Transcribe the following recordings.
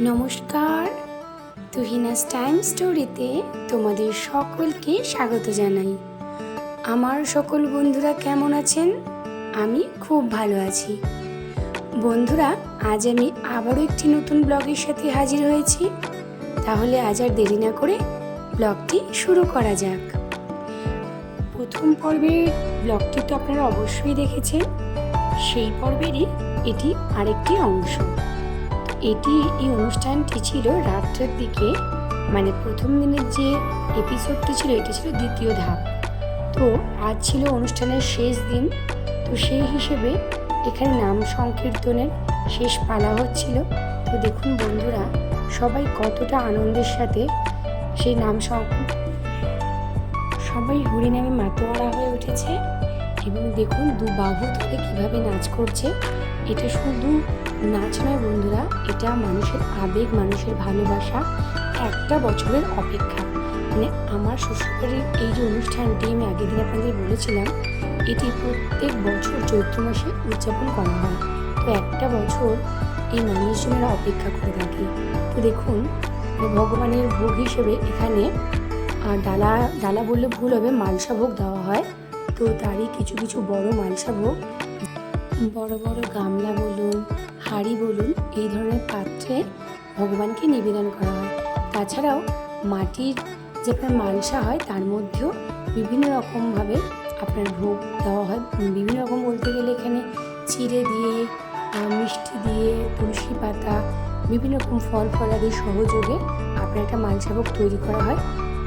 নমস্কার, তুহিনাস টাইম স্টোরিতে তোমাদের সকলকে স্বাগত জানাই। আমার সকল বন্ধুরা কেমন আছেন? আমি খুব ভালো আছি। বন্ধুরা, আজ আমি আবারও একটি নতুন ব্লগের সাথে হাজির হয়েছি। তাহলে আজ আর দেরি না করে ব্লগটি শুরু করা যাক। প্রথম পর্বের ব্লগটি তো আপনারা অবশ্যই দেখেছেন। সেই পর্বেরই এটি আরেকটি অংশ। এটি এই অনুষ্ঠানটি ছিল রাত্রের দিকে মানে প্রথম দিনের যে এপিসোডটি ছিল, এটি ছিল দ্বিতীয় ধাপ। তো আজ ছিল অনুষ্ঠানের শেষ দিন, তো সেই হিসেবে এখানে নাম সংকীর্তনের শেষ পালা হচ্ছিল। তো দেখুন বন্ধুরা, সবাই কতটা আনন্দের সাথে সেই নাম সবাই হরিনামে মাতোয়ারা হয়ে উঠেছে। এবং দেখুন দু বাহু ধরে কীভাবে নাচ করছে। এটা শুধু নাচ নয় বন্ধুরা, এটা মানুষের আবেগ, মানুষের ভালোবাসা, একটা বছরের অপেক্ষা। মানে আমার শ্বশুরবাড়ির এই যে অনুষ্ঠানটি আমি আগের দিন আপনাদের বলেছিলাম, এটি প্রত্যেক বছর চৈত্র মাসে উদযাপন করা হয়। তো একটা বছর এই মানুষজনেরা অপেক্ষা করে থাকে। তো দেখুন, ভগবানের ভোগ হিসেবে এখানে ডালা ডালা বললে ভুল হবে, মালসা ভোগ দেওয়া হয়। তো তারই কিছু কিছু বড় মালসা বড় বড় গামলা বলুন, হাঁড়ি বলুন, এই ধরনের পাত্রে ভগবানকে নিবেদন করা হয়। তাছাড়াও মাটির যে মালসা হয়, তার মধ্যেও বিভিন্ন রকমভাবে আপনার ভোগ দেওয়া হয়। বিভিন্ন রকম বলতে গেলে এখানে চিড়ে দিয়ে মিষ্টি দিয়ে, তুলসী পাতা, বিভিন্ন রকম ফল ফলাদি সহযোগে আপনার একটা মালসা ভোগ তৈরি করা হয়।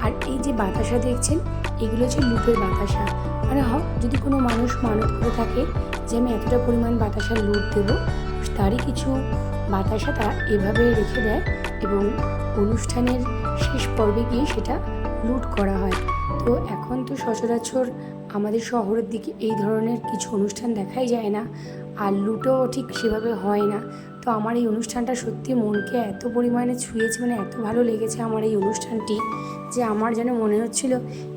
আর এই যে বাতাসা দেখছেন, এগুলো হচ্ছে লুটের বাতাসা। মানে হোক, যদি কোনো মানুষ মানত করে থাকে যে আমি এতটা পরিমাণ বাতাসা লুট দেবো, তারই কিছু বাতাসা তারা এভাবে রেখে দেয় এবং অনুষ্ঠানের শেষ পর্বে গিয়ে সেটা লুট করা হয়। তো এখন তো সচরাচর আমাদের শহরের দিকে এই ধরনের কিছু অনুষ্ঠান দেখাই যায় না, আর লুটও ঠিক সেভাবে হয় না। তো আমার এই অনুষ্ঠানটা সত্যি মনকে এত পরিমাণে ছুঁয়েছে মানে এত ভালো লেগেছে আমার এই অনুষ্ঠানটি, যে আমার যেন মনে হচ্ছিল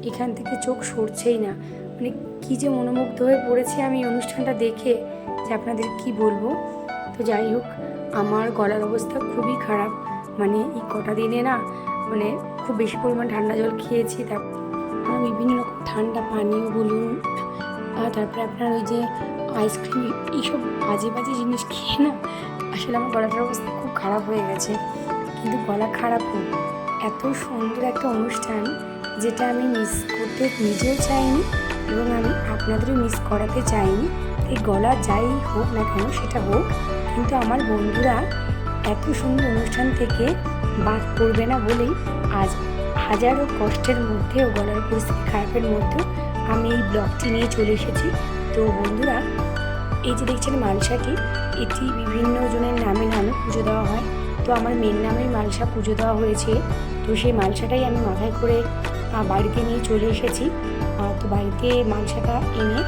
এখান থেকে চোখ সরছেই না। মানে কী যে মনোমুগ্ধ হয়ে পড়েছে আমি এই অনুষ্ঠানটা দেখে যে আপনাদের কি বলব। তো যাই হোক, আমার গলার অবস্থা খুবই খারাপ। মানে এই কটা দিনে না মানে খুব বেশি পরিমাণ ঠান্ডা জল খেয়েছি তারপর বিভিন্ন রকম ঠান্ডা পানীয় বলুন তারপরে আপনার ওই যে আইসক্রিম, এইসব বাজে বাজে জিনিস খেয়ে না আসলে আমার গলাটার অবস্থা খুব খারাপ হয়ে গেছে। কিন্তু গলা খারাপ হোক, এত সুন্দর একটা অনুষ্ঠান যেটা আমি মিস করতে, নিজেও চাইনি এবং আমি আপনাদেরও মিস করাতে চাইনি। এই গলা যাই হোক না কেন, সেটা হোক। কিন্তু আমার বন্ধুরা এত সুন্দর অনুষ্ঠান থেকে বাদ পড়বে না বলেই আজ হাজারো কষ্টের মধ্যে ও গলার পরিস্থিতি খারাপের মধ্যেও আমি এই ব্লগটি নিয়ে চলে এসেছি। তো বন্ধুরা, এই যে দেখছেন মালসাটি, এটি বিভিন্ন জনের নামে নামে পুজো দেওয়া হয়। তো আমার মেয়ের নামেই মালসা পুজো দেওয়া হয়েছে। তো সেই মালসাটাই আমি মাথায় করে বাড়িতে নিয়ে চলে এসেছি। তো বাড়িতে মালসাটা এনে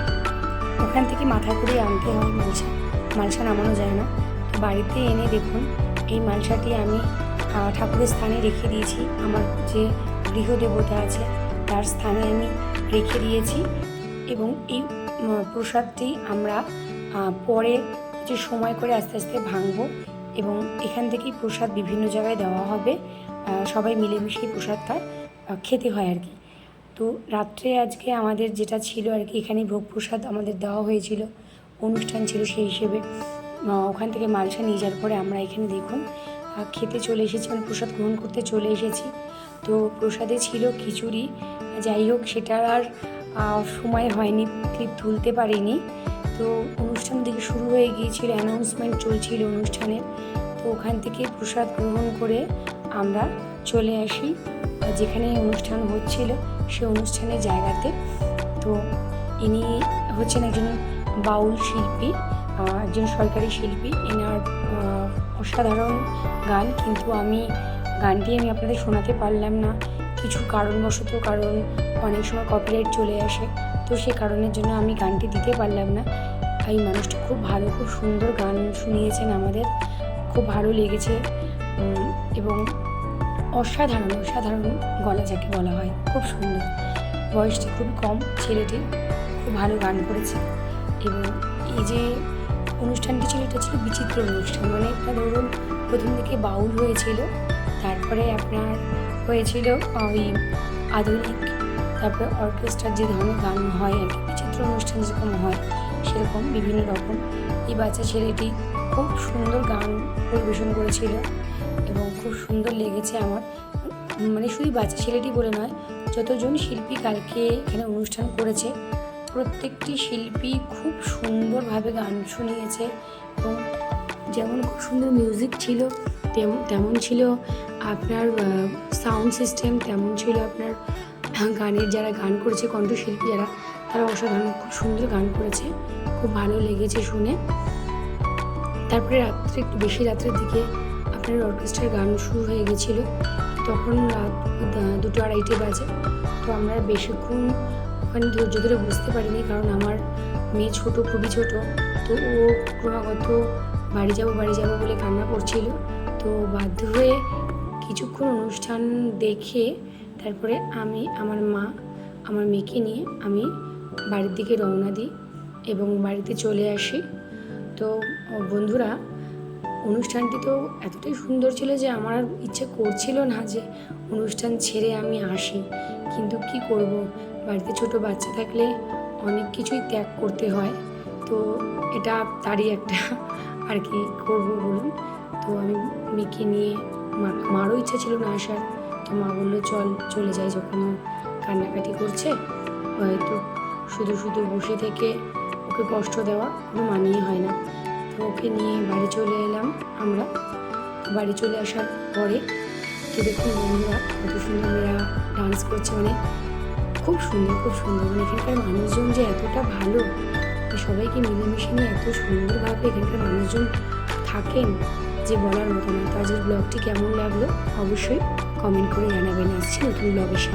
ওখান থেকে মাথা করে আনতে হয় মালসা মালসা নামানো যায় না। তো বাড়িতে এনে দেখুন, এই মালসাটি আমি ঠাকুরের স্থানে রেখে দিয়েছি। আমার যে গৃহদেবতা আছে, তার স্থানে আমি রেখে দিয়েছি এবং এই প্রসাদটি আমরা পরে যে সময় করে আস্তে আস্তে ভাঙবো এবং এখান থেকেই প্রসাদ বিভিন্ন জায়গায় দেওয়া হবে। সবাই মিলেমিশে প্রসাদটা খেতে হয় আর কি। তো রাত্রে আজকে আমাদের যেটা ছিল আর কি, এখানে ভোগ প্রসাদ আমাদের দেওয়া হয়েছিল, অনুষ্ঠান ছিল সেই হিসেবে। ওখান থেকে মালসা নিয়ে যাওয়ার পরে আমরা এখানে দেখুন খেতে চলে এসেছি মানে প্রসাদ গ্রহণ করতে চলে এসেছি। তো প্রসাদে ছিল খিচুড়ি, যাই হোক সেটার আর সময় হয়নি ক্লিপ তুলতে পারিনি। তো অনুষ্ঠান থেকে শুরু হয়ে গিয়েছিল অ্যানাউন্সমেন্ট চলছিল অনুষ্ঠানের। তো ওখান থেকে প্রসাদ গ্রহণ করে আমরা চলে আসি। যেখানে অনুষ্ঠান হচ্ছিল, সে অনুষ্ঠানের জায়গাতে। তো ইনি হচ্ছেন একজন বাউল শিল্পী একজন সরকারি শিল্পী। এনার অসাধারণ গান, কিন্তু আমি, গানটি আমি আপনাদের শোনাতে পারলাম না। কিছু কারণবশত কারণ, অনেক সময় কপিরাইট চলে আসে। তো সে কারণের জন্য আমি গানটি দিতে পারলাম না। এই মানুষটি খুব ভালো, খুব সুন্দর গান শুনিয়েছেন আমাদের। খুব ভালো লেগেছে। এবং অসাধারণ অসাধারণ গলা যাকে বলা হয়। খুব সুন্দর। বয়সটি খুব কম। ছেলেটি খুব ভালো গান করেছে। এবং এই যে অনুষ্ঠানটি ছিল, এটা ছিল বিচিত্র অনুষ্ঠান। মানে একটা ধরুন, প্রথম দিকে বাউল হয়েছিল, তারপরে আপনার হয়েছিল ওই আধুনিক, তারপরে অর্কেস্ট্রার যে ধরনের গান হয় আর কি, বিচিত্র অনুষ্ঠান যেরকম হয়, সেরকম বিভিন্ন রকম। এই বাচ্চা ছেলেটি খুব সুন্দর গান পরিবেশন করেছিল এবং খুব সুন্দর লেগেছে আমার। মানে শুধু বাচ্চা ছেলেটি বলে নয়, যতজন শিল্পী কালকে এখানে অনুষ্ঠান করেছে, প্রত্যেকটি শিল্পী খুব সুন্দরভাবে গান শুনিয়েছে এবং যেমন খুব সুন্দর মিউজিক ছিল তেমন তেমন ছিল আপনার সাউন্ড সিস্টেম তেমন ছিল আপনার গানের যারা গান করেছে, কণ্ঠশিল্পী যারা, তারা অসাধারণ খুব সুন্দর গান করেছে। খুব ভালো লেগেছে শুনে। তারপরে রাত্রে একটু বেশি রাত্রের দিকে আপনার অর্কেস্ট্রার গান শুরু হয়ে গেছিল। তখন রাত দুটো আড়াইটে বাজে। তো আমরা বেশিক্ষণ ওখানে ধৈর্য ধরে বুঝতে পারিনি কারণ আমার মেয়ে ছোট, খুবই ছোট। তো ও ক্রমাগত বাড়ি যাব বাড়ি যাব বলে কান্না করছিল। তো বাধ্য হয়ে কিছুক্ষণ অনুষ্ঠান দেখে তারপরে আমি, আমার মা, আমার মেয়েকে নিয়ে আমি বাড়ির দিকে রওনা দিই এবং বাড়িতে চলে আসি। তো বন্ধুরা, অনুষ্ঠানটি তো এতটাই সুন্দর ছিল যে আমার ইচ্ছে করছিল না যে অনুষ্ঠান ছেড়ে আমি আসি। কিন্তু কি করব? বাড়িতে ছোট বাচ্চা থাকলে অনেক কিছুই ত্যাগ করতে হয়। তো এটা তারই একটা আর কি করব বলুন? তো আমি মেয়েকে নিয়ে মারও ইচ্ছা ছিল না আসার। তো মা বলল, চল, চলে যাই যখন কান্নাকাটি করছে। হয়তো শুধু শুধু বসে থেকে ওকে কষ্ট দেওয়া কোনো মানেই হয় না। তো ওকে নিয়ে বাড়ি চলে এলাম আমরা। বাড়ি চলে আসার পরে তো দেখুন বন্ধুরা, কত সুন্দর মেয়েরা ডান্স করছে। মানে খুব সুন্দর খুব সুন্দর। মানে এখানকার মানুষজন যে এতটা ভালো সবাইকে মিলেমিশে নিয়ে এত সুন্দরভাবে এখানকার মানুষজন থাকেন, যে বলার মতো না। তো আজকের ব্লগটি কেমন লাগল? অবশ্যই কমেন্ট করে জানাবেন। আসছি নতুন ব্লগের সাথে।